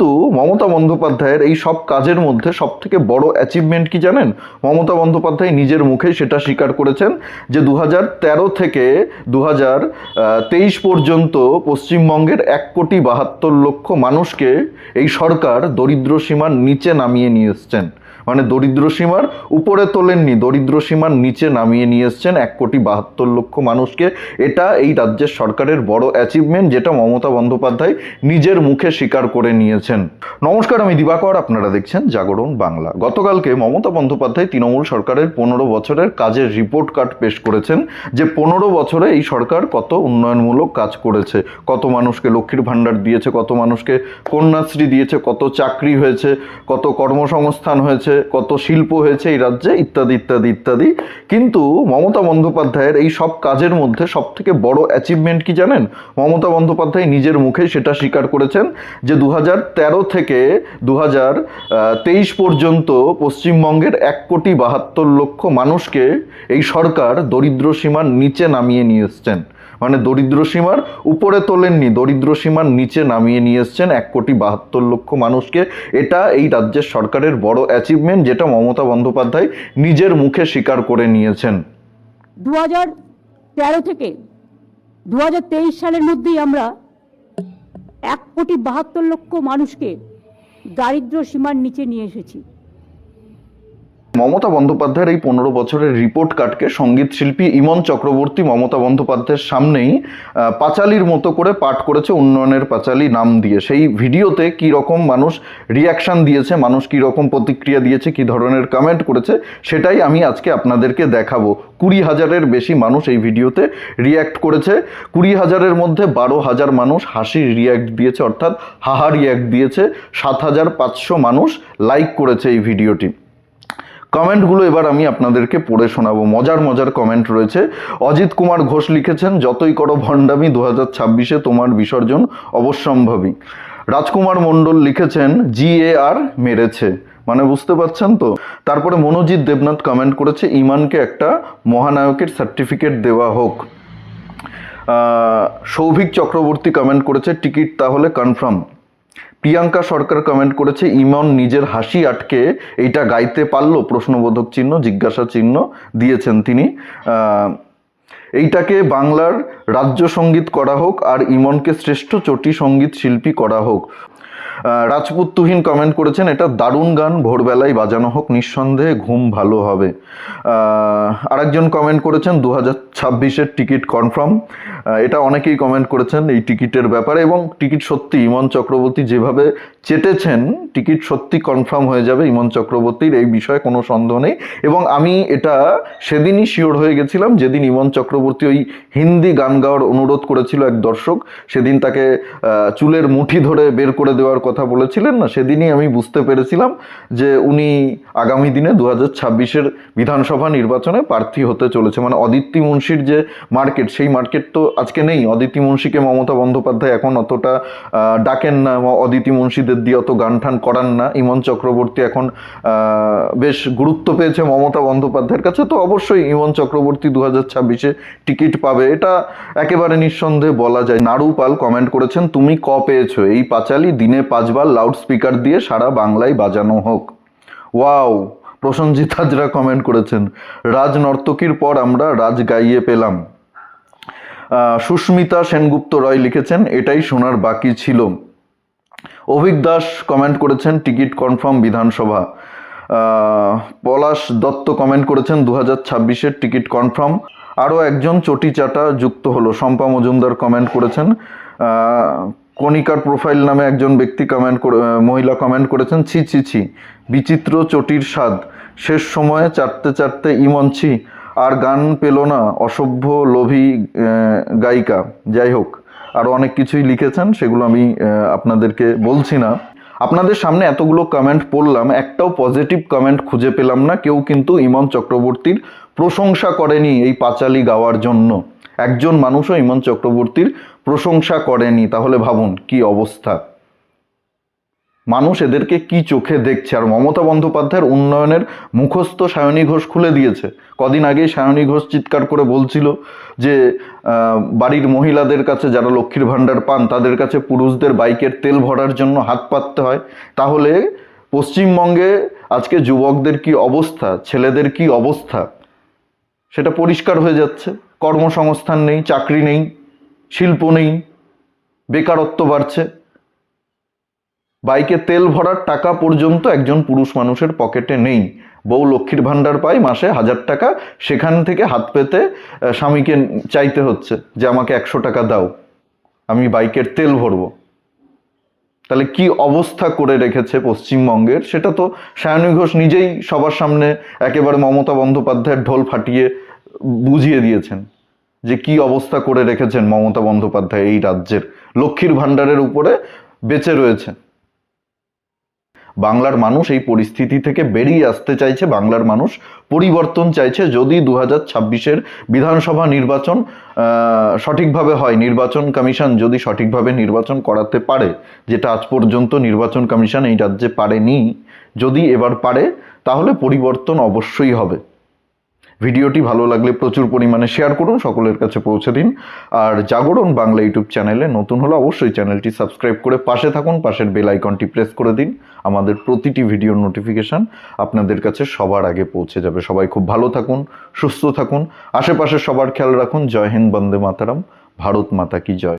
কিন্তু মমতা বন্দ্যোপাধ্যায়ের এই সব কাজের মধ্যে সব থেকে বড় অ্যাচিভমেন্ট কি জানেন? মমতা বন্দ্যোপাধ্যায় নিজের মুখে সেটা স্বীকার করেছেন যে দু তেরো থেকে দু তেইশ পর্যন্ত পশ্চিমবঙ্গের এক কোটি বাহাত্তর লক্ষ মানুষকে এই সরকার দরিদ্র সীমার নিচে নামিয়ে নিয়ে এসছেন। মানে দরিদ্র সীমার উপরে তোলেননি। দরিদ্র সীমার নিচে নামিয়ে নিয়ে এসছেন এক কোটি বাহাত্তর লক্ষ মানুষকে। এটা এই রাজ্যের সরকারের বড় অ্যাচিভমেন্ট যেটা মমতা বন্দ্যোপাধ্যায় নিজের মুখে স্বীকার করে নিয়েছেন। নমস্কার, আমি দিবাকর। আপনারা দেখছেন জাগরণ বাংলা। গতকালকে মমতা বন্দ্যোপাধ্যায় তৃণমূল সরকারের পনেরো বছরের কাজের রিপোর্ট কার্ড পেশ করেছেন যে পনেরো বছরে এই সরকার কত উন্নয়নমূলক কাজ করেছে। কত মানুষকে লক্ষ্মীর ভাণ্ডার দিয়েছে, কত মানুষকে কন্যাশ্রী দিয়েছে, কত চাকরি হয়েছে, কত কর্মসংস্থান হয়েছে কত শিল্প হয়েছে এই রাজ্যে, ইত্যাদি ইত্যাদি ইত্যাদি। কিন্তু মমতা বন্দ্যোপাধ্যায়ের এই সব কাজের মধ্যে সব থেকে বড় অ্যাচিভমেন্ট কি জানেন? মমতা বন্দ্যোপাধ্যায় নিজের মুখে সেটা স্বীকার করেছেন যে দু থেকে দু তেইশ পর্যন্ত পশ্চিমবঙ্গের এক কোটি বাহাত্তর লক্ষ মানুষকে এই সরকার দরিদ্র সীমার নিচে নামিয়ে নিয়ে এসছেন। মানে দরিদ্র সীমার উপরে তোলেননি। দরিদ্র সীমার নিচে নামিয়ে নিয়ে এসছেন এক কোটি বাহাত্তর লক্ষ মানুষকে। এটা এই রাজ্যের সরকারের বড় অ্যাচিভমেন্ট যেটা মমতা বন্দ্যোপাধ্যায় নিজের মুখে স্বীকার করে নিয়েছেন। দু তেরো থেকে দু হাজার তেইশ সালের মধ্যেই আমরা এক কোটি বাহাত্তর লক্ষ মানুষকে দারিদ্র সীমার নিচে নিয়ে এসেছি। মমতা বন্দ্যোপাধ্যায়ের এই পনেরো বছরের রিপোর্ট কার্ডকে সংগীত শিল্পী ইমন চক্রবর্তী মমতা বন্দ্যোপাধ্যায়ের সামনেই পাঁচালির মতো করে পাঠ করেছে, উন্নয়নের পাঁচালি নাম দিয়ে। সেই ভিডিওতে কি রকম মানুষ রিয়াকশন দিয়েছে, মানুষ কি রকম প্রতিক্রিয়া দিয়েছে, কি ধরনের কমেন্ট করেছে, সেটাই আমি আজকে আপনাদেরকে দেখাবো। কুড়ি হাজারের বেশি মানুষ এই ভিডিওতে রিয়্যাক্ট করেছে। কুড়ি হাজারের মধ্যে বারো হাজার মানুষ হাসির রিয়্যাক্ট দিয়েছে, অর্থাৎ হাহা রিয়্যাক্ট দিয়েছে। সাত হাজার পাঁচশো মানুষ লাইক করেছে এই ভিডিওটি। কমেন্টগুলো এবার আমি আপনাদেরকে পড়ে শোনাবো। মজার মজার কমেন্ট রয়েছে। অজিত কুমার ঘোষ লিখেছেন, যতই করো ভণ্ডামি দু হাজার ছাব্বিশে তোমার বিসর্জন অবশ্যম্ভাবী। রাজকুমার মণ্ডল লিখেছেন জি এ আর মেরেছে। মানে বুঝতে পারছেন তো? তারপরে মনোজিৎ দেবনাথ কমেন্ট করেছে, ইমানকে একটা মহানায়কের সার্টিফিকেট দেওয়া হোক। সৌভিক চক্রবর্তী কমেন্ট করেছে, টিকিট তাহলে কনফার্ম প্রিয়াঙ্কা সরকার কমেন্ট করেছে, ইমন নিজের হাসি আটকে এইটা গাইতে পারল, প্রশ্নবোধক চিহ্ন, জিজ্ঞাসা চিহ্ন দিয়েছেন তিনি। এইটাকে বাংলার রাজ্য সংগীত করা হোক আর ইমনকে শ্রেষ্ঠ চটি সংগীত শিল্পী করা হোক। রাজপুত তুহিন কমেন্ট করেছেন, এটা দারুণ গান, ভোরবেলায় বাজানো হোক, নিঃসন্দেহে ঘুম ভালো হবে। আরেকজন কমেন্ট করেছেন দু হাজার ছাব্বিশের টিকিট কনফার্ম এটা অনেকেই কমেন্ট করেছেন এই টিকিটের ব্যাপারে এবং টিকিট সত্যি, ইমন চক্রবর্তী যেভাবে চেটেছেন টিকিট সত্যি কনফার্ম হয়ে যাবে ইমন চক্রবর্তীর, এই বিষয়ে কোনো সন্দেহ নেই। এবং আমি এটা সেদিনই শিওর হয়ে গেছিলাম, যেদিন ইমন চক্রবর্তী ওই হিন্দি গান গাওয়ার অনুরোধ করেছিল এক দর্শক, সেদিন তাকে চুলের মুঠি ধরে বের করে দেওয়ার বলেছিলেন না, সেদিনই আমি বুঝতে পেরেছিলাম যে উনি আগামী দিনে দু হাজার ছাব্বিশের বিধানসভা নির্বাচনে প্রার্থী হতে চলেছে। মানে অদিতি মুন্সির যে মার্কেট, সেই মার্কেট তো আজকে নেই। অদিতি মুন্সিকে মমতা বন্দ্যোপাধ্যায় এখন অতটা ডাকেন না অদিতি মুন্সিদের দিয়ে অত গান টান করান না। ইমন চক্রবর্তী এখন বেশ গুরুত্ব পেয়েছে মমতা বন্দ্যোপাধ্যায়ের কাছে। তো অবশ্যই ইমন চক্রবর্তী দু হাজার ছাব্বিশে টিকিট পাবে। এটা একেবারে নিঃসন্দেহে বলা যায়। নাড়ু পাল কমেন্ট করেছেন, তুমি ক পেয়েছ? এই পাঁচালি দিনে পাঁচবার লাউড স্পিকার দিয়ে সারা বাংলায় বাজানো হোক। ওয়াও প্রসঞ্জিত হাজরা কমেন্ট করেছেন রাজ নর্তকীর পর আমরা রাজ গাইয়ে পেলাম। সুস্মিতা সেনগুপ্ত রয় লিখেছেন, এটাই শোনার বাকি ছিল। অভিক দাস কমেন্ট করেছেন, টিকিট কনফার্ম বিধানসভা। পলাশ দত্ত কমেন্ট করেছেন দু হাজার ছাব্বিশের টিকিট কনফার্ম আরও একজন চটি চাটা যুক্ত হলো, শম্পা মজুমদার কমেন্ট করেছেন। কণিকার প্রোফাইল নামে একজন ব্যক্তি কমেন্ট করে মহিলা কমেন্ট করেছেন, ছি ছি ছি, বিচিত্র চটির স্বাদ। শেষ সময়ে চারতে চারতে ইমন ছি আর গান পেল না, অসভ্য লোভী গায়িকা। যাই হোক আরও অনেক কিছুই লিখেছেন, সেগুলো আমি আপনাদেরকে বলছি না। আপনাদের সামনে এতগুলো কমেন্ট পড়লাম, একটাও পজিটিভ কমেন্ট খুঁজে পেলাম না, কেউ কিন্তু ইমন চক্রবর্তীর প্রশংসা করেনি এই পাঁচালি গাওয়ার জন্য। একজন মানুষও ইমন চক্রবর্তীর প্রশংসা করেনি। তাহলে ভাবুন, কি অবস্থা? মানুষ এদেরকে কি চোখে দেখছে? আর মমতা বন্দ্যোপাধ্যায়ের উন্নয়নের মুখস্থ সায়নী ঘোষ খুলে দিয়েছে। কদিন আগেই সায়নী ঘোষ চিৎকার করে বলছিল যে বাড়ির মহিলাদের কাছে যারা লক্ষ্মীর ভাণ্ডার পান, তাদের কাছে পুরুষদের বাইকের তেল ভরার জন্য হাত পাততে হয়। তাহলে পশ্চিমবঙ্গে আজকে যুবকদের কি অবস্থা? ছেলেদের কি অবস্থা? সেটা পরিষ্কার হয়ে যাচ্ছে। কর্মসংস্থান নেই, চাকরি নেই, শিল্প নেই, বেকারত্ব বাড়ছে। বাইকে তেল ভরার টাকা পর্যন্ত একজন পুরুষ মানুষের পকেটে নেই। বউ লক্ষ্মীর ভাণ্ডার পায় মাসে হাজার টাকা, সেখান থেকে হাত পেতে স্বামীকে চাইতে হচ্ছে যে আমাকে একশো টাকা দাও, আমি বাইকের তেল ভরবো। তাহলে কি অবস্থা করে রেখেছে পশ্চিমবঙ্গের? সেটা তো সায়নী ঘোষ নিজেই সবার সামনে একেবারে মমতা বন্দ্যোপাধ্যায়ের ঢোল ফাটিয়ে বুঝিয়ে দিয়েছেন যে কি অবস্থা করে রেখেছেন মমতা বন্দ্যোপাধ্যায় এই রাজ্যের, লক্ষ্মীর ভাণ্ডারের উপরে বেঁচে রয়েছেন। বাংলার মানুষ এই পরিস্থিতি থেকে বেরিয়ে আসতে চাইছে, বাংলার মানুষ পরিবর্তন চাইছে যদি দু হাজার ছাব্বিশের বিধানসভা নির্বাচন সঠিকভাবে হয়। নির্বাচন কমিশন যদি সঠিকভাবে নির্বাচন করাতে পারে, যেটা আজ পর্যন্ত নির্বাচন কমিশন এই রাজ্যে পারেনি, যদি এবার পারে, তাহলে পরিবর্তন অবশ্যই হবে। ভিডিওটি ভালো লাগলে প্রচুর পরিমাণে শেয়ার করুন, সকলের কাছে পৌঁছে দিন। আর জাগরণ বাংলা ইউটিউব চ্যানেলে নতুন হলে অবশ্যই চ্যানেলটি সাবস্ক্রাইব করে পাশে থাকুন, পাশের বেল আইকনটি প্রেস করে দিন। আমাদের প্রতিটি ভিডিওর নোটিফিকেশন আপনাদের কাছে সবার আগে পৌঁছে যাবে। সবাই খুব ভালো থাকুন, সুস্থ থাকুন। আশেপাশে সবার খেয়াল রাখুন। জয় হিন্দ, বন্দে মাতারাম। ভারত মাতা কি জয়।